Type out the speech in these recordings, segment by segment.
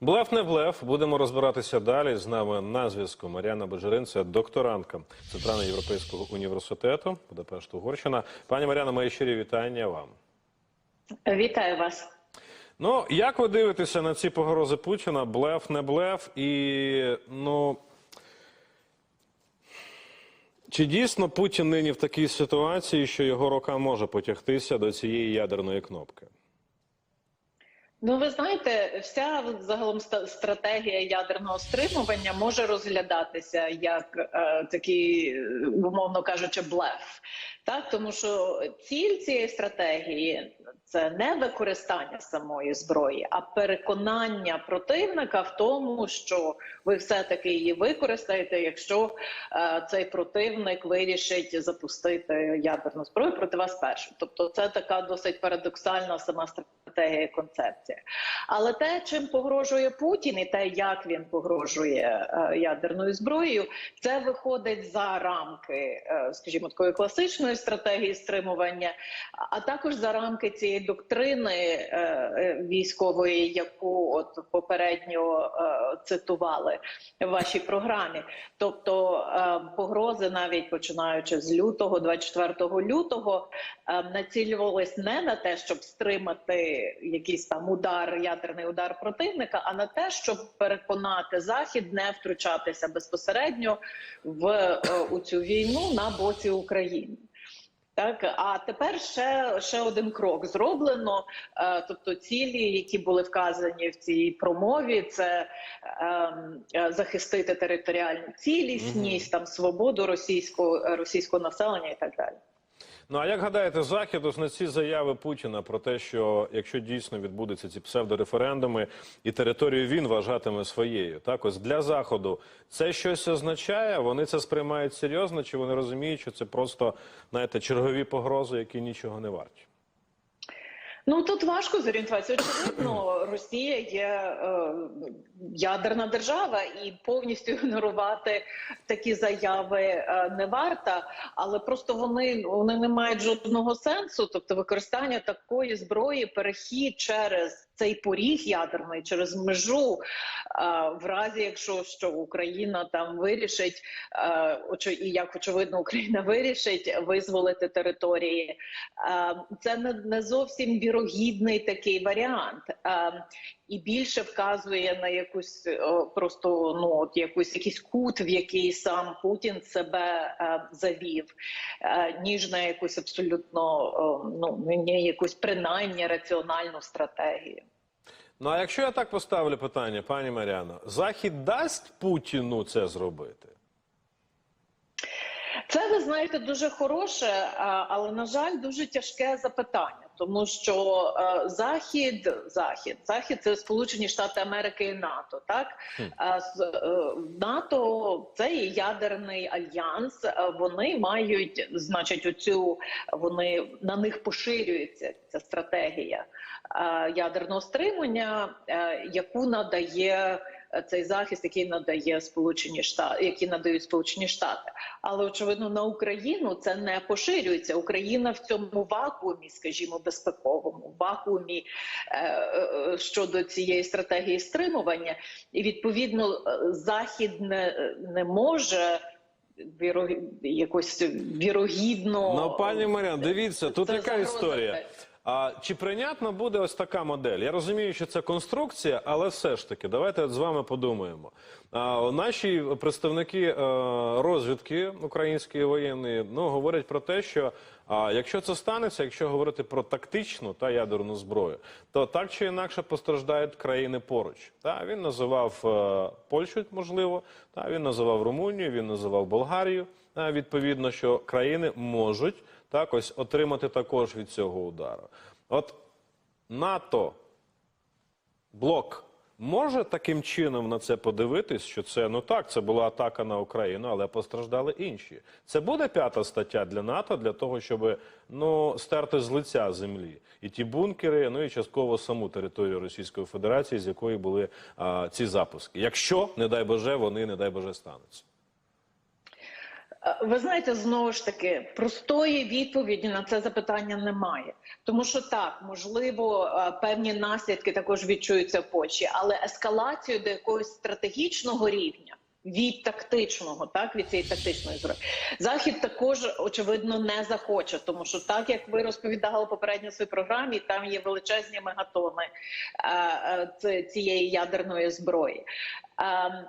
Блеф не блеф. Будемо розбиратися далі. З нами на зв'язку Мар'яна Бежерин, це докторантка Центрального європейського університету Будапешт, Угорщина. Пані Мар'яна, мої щирі вітання вам. Вітаю вас. Ну, як ви дивитеся на ці погрози Путіна? Блеф, не блеф, і ну. Чи дійсно Путін нині в такій ситуації, що його рука може потягтися до цієї ядерної кнопки? Ну, ви знаєте, вся загалом стратегія ядерного стримування може розглядатися як е, такий, е, умовно кажучи, блеф. Так, тому що ціль цієї стратегії це не використання самої зброї, а переконання противника в тому, що ви все-таки її використаєте, якщо е, цей противник вирішить запустити ядерну зброю проти вас першим. Тобто, це така досить парадоксальна сама стратегія і концепція. Але те, чим погрожує Путін, і те, як він погрожує е, ядерною зброєю, це виходить за рамки, е, скажімо, такої класичної стратегії стримування, а- також за рамки цієї доктрини е, військової, яку от попередньо цитували в вашій програмі. Тобто погрози, навіть починаючи з лютого, 24 лютого, націлювались не на те, щоб стримати якийсь там удар, ядерний удар противника, а на те, щоб переконати Захід не втручатися безпосередньо в е, у цю війну на боці України. Так, а тепер ще, ще один крок зроблено. Е, тобто, цілі, які були вказані в цій промові, це ем, е, захистити територіальну цілісність, там свободу російського російського населення і так далі. Ну а як гадаєте, захід ось на ці заяви Путіна про те, що якщо дійсно відбудуться ці псевдореферендуми і територію він вважатиме своєю, так ось для заходу це щось означає? Вони це сприймають серйозно, чи вони розуміють, що це просто знаєте, чергові погрози, які нічого не варті? Ну тут важко зорієнтуватися. Очевидно, Росія є е, ядерна держава, і повністю ігнорувати такі заяви е, не варта, але просто вони, вони не мають жодного сенсу. Тобто, використання такої зброї, перехід через цей поріг ядерний, через межу, е, в разі, якщо що Україна там вирішить, е, і як очевидно, Україна вирішить визволити території. Е, Це не, не зовсім вірогідний такий варіант. І більше вказує на якусь е, просто ну от якусь якийсь кут, в який сам Путін себе е, завів, е, ніж на якусь абсолютно е, ну не якусь принаймні раціональну стратегію. Ну а якщо я так поставлю питання, пані Маріано, Захід дасть Путіну це зробити? Це ви знаєте дуже хороше, але на жаль, дуже тяжке запитання, тому що е, захід, захід, захід це Сполучені Штати Америки і НАТО. Так з- е, НАТО це ядерний альянс. е, Вони мають, значить, оцю вони на них поширюється ця стратегія е, ядерного стримування, е, яку надає. Е, Цей захист, який надає Сполучені Штати, які надають Сполучені Штати, але очевидно на Україну це не поширюється. Україна в цьому вакуумі, скажімо, безпековому вакуумі е, е, щодо цієї стратегії стримування, і відповідно захід не, не може. Віро... якось вірогідно Ну, пані Маріан, дивіться, тут яка історія. А чи прийнятна буде ось така модель? Я розумію, що це конструкція, але все ж таки, давайте з вами подумаємо. А, наші представники е, розвідки української воєнної ну говорять про те, що а, якщо це станеться, якщо говорити про тактичну та ядерну зброю, то так чи інакше постраждають країни поруч. Та він називав е, Польщу, можливо, та він називав Румунію, він називав Болгарію. Та, відповідно, що країни можуть так ось отримати також від цього удару. От НАТО, блок може таким чином на це подивитись, що це ну так, це була атака на Україну, але постраждали інші. Це буде п'ята стаття для НАТО для того, щоб ну стерти з лиця землі і ті бункери, ну і частково саму територію Російської Федерації, з якої були а, ці запуски. Якщо, не дай Боже, вони не дай Боже стануться. Е, Ви знаєте, знову ж таки, простої відповіді на це запитання немає. Тому що так, можливо, е, певні наслідки також відчуються в Польщі, але ескалацію до якогось стратегічного рівня. Від тактичного, так від цієї тактичної зброї, захід також очевидно не захоче, тому що так як ви розповідали попередньо в своїй програмі, там є величезні мегатони е, е, цієї ядерної зброї. Е,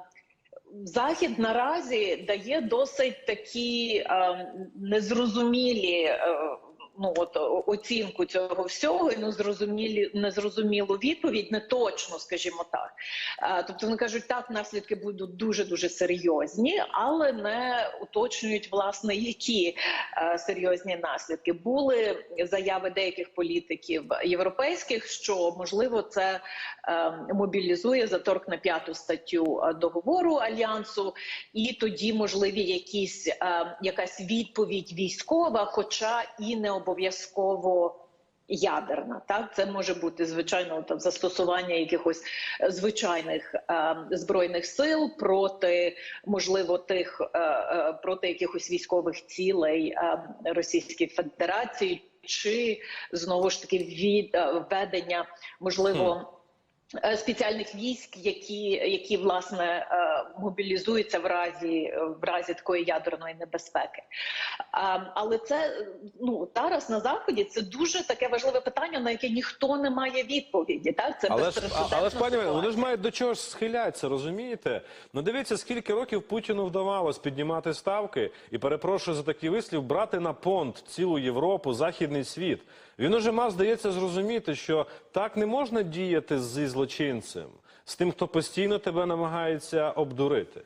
Захід наразі дає досить такі е, незрозумілі е, ну от оцінку цього всього і незрозумілі незрозумілу відповідь, не точно, скажімо так. Тобто вони кажуть, так наслідки будуть дуже дуже серйозні, але не уточнюють власне які е, серйозні наслідки. Були заяви деяких політиків європейських, що можливо це е, мобілізує заторкне п'яту статтю е, договору альянсу, і тоді можливі якісь якась відповідь військова, хоча і не обов'язково. Ядерна, так це може бути звичайно там застосування якихось е, звичайних е, збройних сил проти можливо тих е, е, проти якихось військових цілей е, Російської Федерації, чи знову ж таки від е, введення можливо. е, Спеціальних військ, які які власне мобілізуються в разі в разі такої ядерної небезпеки, А, але це ну зараз на заході це дуже таке важливе питання, на яке ніхто не має відповіді. Так це Але ж, але ж пані, вони ж мають до чого ж схилятися, розумієте? Ну дивіться, скільки років Путіну вдавалось піднімати ставки і перепрошую за такий вислів, брати на понт цілу Європу, західний світ. Він уже мав, здається, зрозуміти, що так не можна діяти зі злочинцем, з тим, хто постійно тебе намагається обдурити.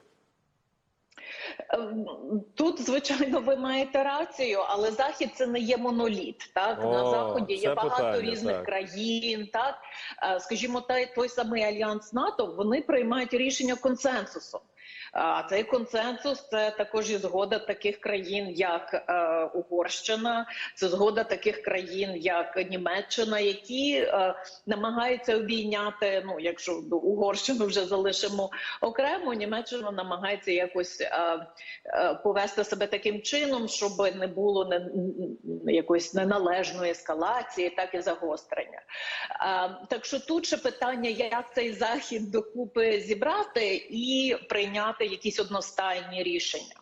Ем, Тут, звичайно, ви маєте рацію, але захід це не є моноліт. Так О, на заході є багато питання, різних так. країн. Так Е, скажімо, той, той самий альянс НАТО вони приймають рішення консенсусом. А цей консенсус це також і згода таких країн, як е, Угорщина, це згода таких країн, як Німеччина, які е, намагаються обійняти. Ну, якщо Угорщину вже залишимо окремо, Німеччина намагається якось е, е, повести себе таким чином, щоб не було не, якоїсь неналежної ескалації, так і загострення. Так що тут ще питання, як цей захід докупи зібрати і прийняти якісь одностайні рішення.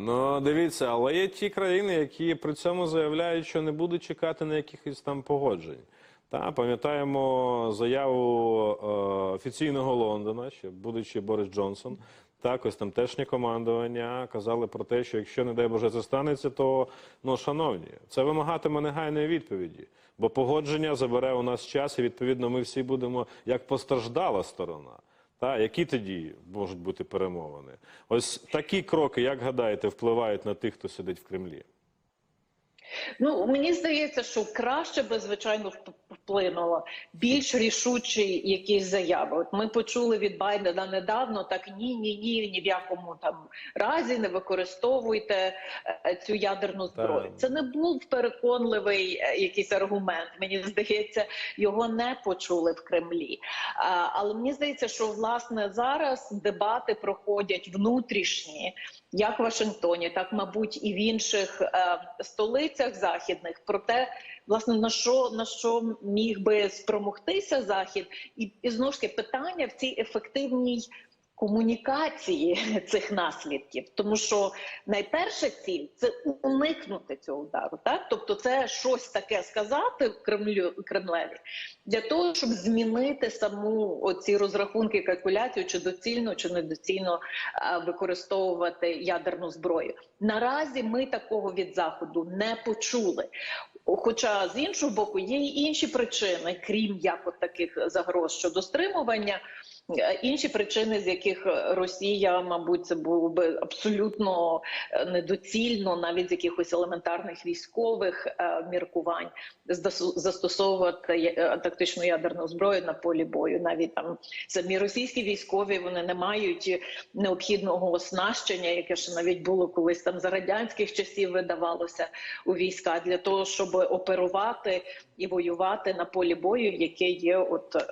Ну, дивіться, але є ті країни, які при цьому заявляють, що не будуть чекати на якихось там погоджень. Та пам'ятаємо заяву е, офіційного Лондона, ще будучи Борис Джонсон. Так, ось там командування казали про те, що якщо, не дай Боже, це станеться, то ну, шановні, це вимагатиме негайної відповіді. Бо погодження забере у нас час, і відповідно ми всі будемо як постраждала сторона. Та які тоді можуть бути перемовини? Ось такі кроки, як гадаєте, впливають на тих, хто сидить в Кремлі? Ну мені здається, що краще би звичайно вплинуло більш рішучі якісь заяви. От ми почули від Байдена недавно, так ні, ні, ні, ні в якому там разі не використовуйте е, цю ядерну зброю. Так. Це не був переконливий е, якийсь аргумент. Мені здається, його не почули в Кремлі. Але мені здається, що власне зараз дебати проходять внутрішні, як в Вашингтоні, так мабуть, і в інших е, столицях західних. Про те, власне, на що на що міг би спромогтися захід, і, і знову ж таки питання в цій ефективній. Комунікації цих наслідків, тому що найперша ціль це уникнути цього удару, так тобто це щось таке сказати Кремлю Кремлеві для того, щоб змінити саму оці розрахунки, калькуляцію, чи доцільно, чи недоцільно е, використовувати ядерну зброю. Наразі ми такого від заходу не почули. Хоча з іншого боку є й інші причини, крім як от таких загроз щодо стримування. Е, Інші причини, з яких Росія, мабуть, це було би абсолютно е, недоцільно, навіть з якихось елементарних військових е, міркувань, застосовувати е, тактичну ядерну зброю на полі бою. Навіть там самі російські військові вони не мають необхідного оснащення, яке ще навіть було колись там за радянських часів видавалося у війська для того, щоб оперувати і воювати на полі бою, яке є, от е,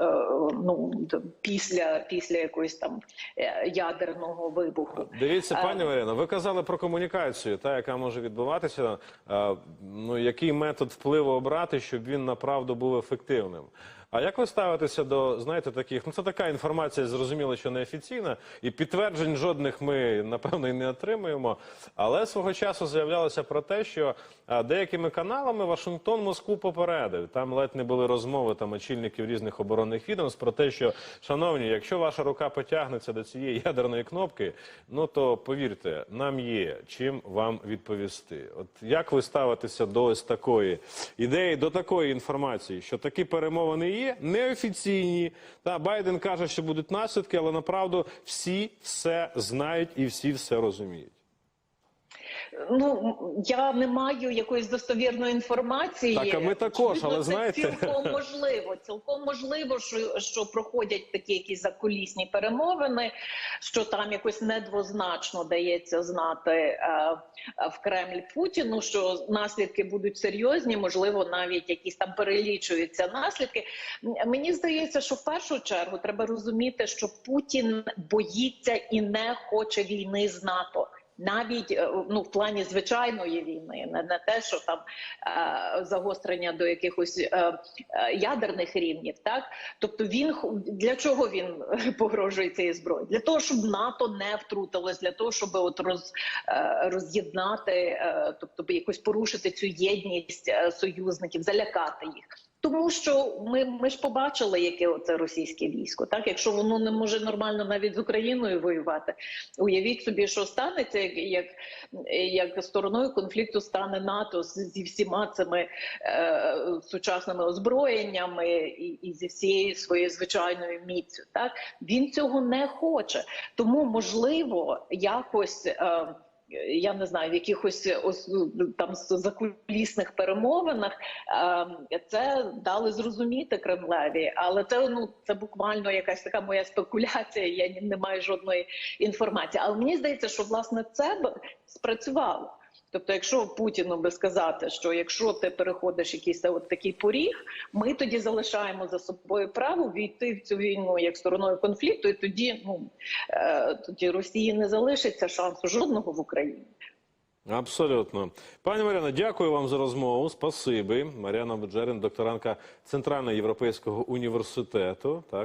ну після після після якоїсь там е, ядерного вибуху. Дивіться, Е, пані Марина, ви казали про комунікацію, та яка може відбуватися. Е, Ну який метод впливу обрати, щоб він направду був ефективним? А як ви ставитеся до знаєте таких? Ну це така інформація, зрозуміло, що неофіційна, і підтверджень жодних ми напевно і не отримуємо. Але свого часу заявлялося про те, що деякими каналами Вашингтон Москву попередив. Там ледь не були розмови там очільників різних оборонних відомств про те, що шановні, якщо ваша рука потягнеться до цієї ядерної кнопки, ну то повірте, нам є чим вам відповісти. От як ви ставитеся до ось такої ідеї, до такої інформації, що такі перемовини є неофіційні. Та Байден каже, що будуть наслідки, але направду всі все знають і всі все розуміють. Ну я не маю якоїсь достовірної інформації. Так, а ми також, але це знаєте- цілком можливо. Цілком можливо, що, що проходять такі якісь закулісні перемовини, що там якось недвозначно дається знати е, е, в Кремль Путіну, що наслідки будуть серйозні, можливо, навіть якісь там перелічуються наслідки. Мені здається, що в першу чергу треба розуміти, що Путін боїться і не хоче війни з НАТО. Навіть е, ну в плані звичайної війни, не, не те, що там е, загострення до якихось е, е, ядерних рівнів, так тобто він для чого він е, погрожує цією зброєю? Для того, щоб НАТО не втрутилось, для того, щоб от роз, е, роз'єднати, е, тобто якось порушити цю єдність союзників, залякати їх. Тому що ми, ми ж побачили, яке це російське військо. Так, якщо воно не може нормально навіть з Україною воювати, уявіть собі, що станеться, як, як, як стороною конфлікту стане НАТО зі всіма цими е, сучасними озброєннями і, і зі всією своєю звичайною міцю. Так він цього не хоче. Тому можливо якось. Е, я не знаю, в якихось ось ну, там закулісних перемовинах е, це дали зрозуміти Кремлеві, але це ну це буквально якась така моя спекуляція. Я не маю жодної інформації. Але мені здається, що власне це б спрацювало. Тобто, якщо Путіну би сказати, що якщо ти переходиш якийсь от такий поріг, ми тоді залишаємо за собою право війти в цю війну як стороною конфлікту, і тоді ну е, тоді Росії не залишиться шансу жодного в Україні. Абсолютно. Пані Маряна, дякую вам за розмову. Спасибі. Мар'яна Беджерин, докторантка Центрального європейського університету. Так,